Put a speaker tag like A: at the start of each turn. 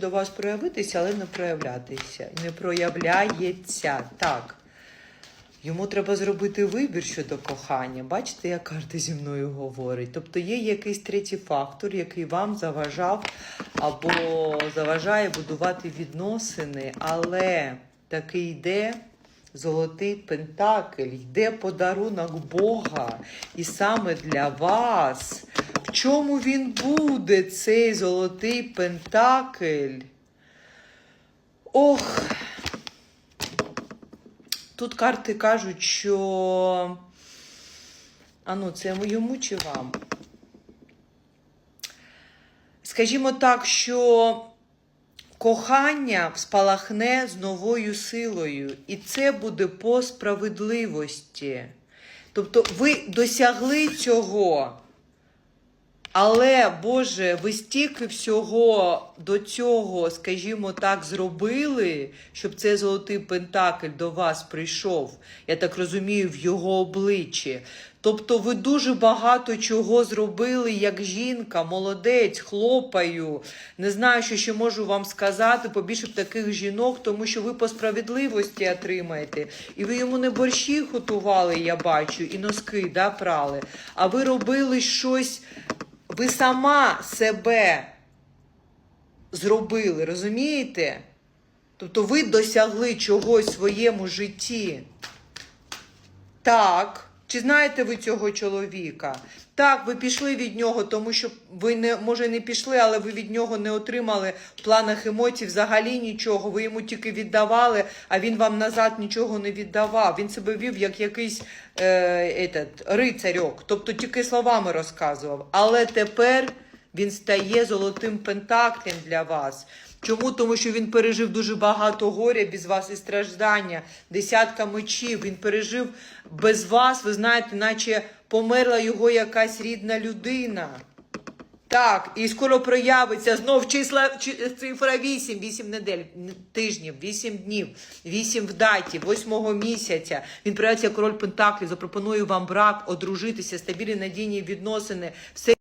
A: до вас проявитися, але не проявлятися. Не проявляється. Так. Йому треба зробити вибір щодо кохання. Бачите, як карта зі мною говорить. Тобто є якийсь третій фактор, який вам заважав або заважає будувати відносини, але таки йде золотий пентакль, йде подарунок Бога. І саме для вас. В чому він буде, цей золотий пентакль? Ох. Тут карти кажуть, що. А це йому чи вам? Скажімо так, що кохання спалахне з новою силою, і це буде по справедливості. Тобто ви досягли цього. Але, Боже, ви стільки всього до цього, скажімо так, зробили, щоб цей золотий пентакль до вас прийшов, я так розумію, в його обличчі. Тобто ви дуже багато чого зробили як жінка, молодець, хлопаю. Не знаю, що ще можу вам сказати, побільше б таких жінок, тому що ви по справедливості отримаєте. І ви йому не борщі готували, я бачу, і носки да, прали. А ви робили щось ви сама себе зробили, розумієте? Тобто ви досягли чогось в своєму житті. Так. Чи знаєте ви цього чоловіка? Так, ви пішли від нього, тому що ви не може не пішли, але ви від нього не отримали в планах емоцій взагалі нічого. Ви йому тільки віддавали, а він вам назад нічого не віддавав. Він себе вів як якийсь е, этот, рицарьок, тобто тільки словами розказував. Але тепер він стає золотим пентаклем для вас. Чому? Тому що він пережив дуже багато горя без вас і страждання, десятка мечів. Він пережив без вас, ви знаєте, наче померла його якась рідна людина. Так, і скоро проявиться знов числа цифра 8, 8 недель, тижнів, 8 днів, 8 в даті, 8 місяця. Він проявиться король Пентаклів, запропонує вам брак, одружитися, стабільні надійні відносини. Все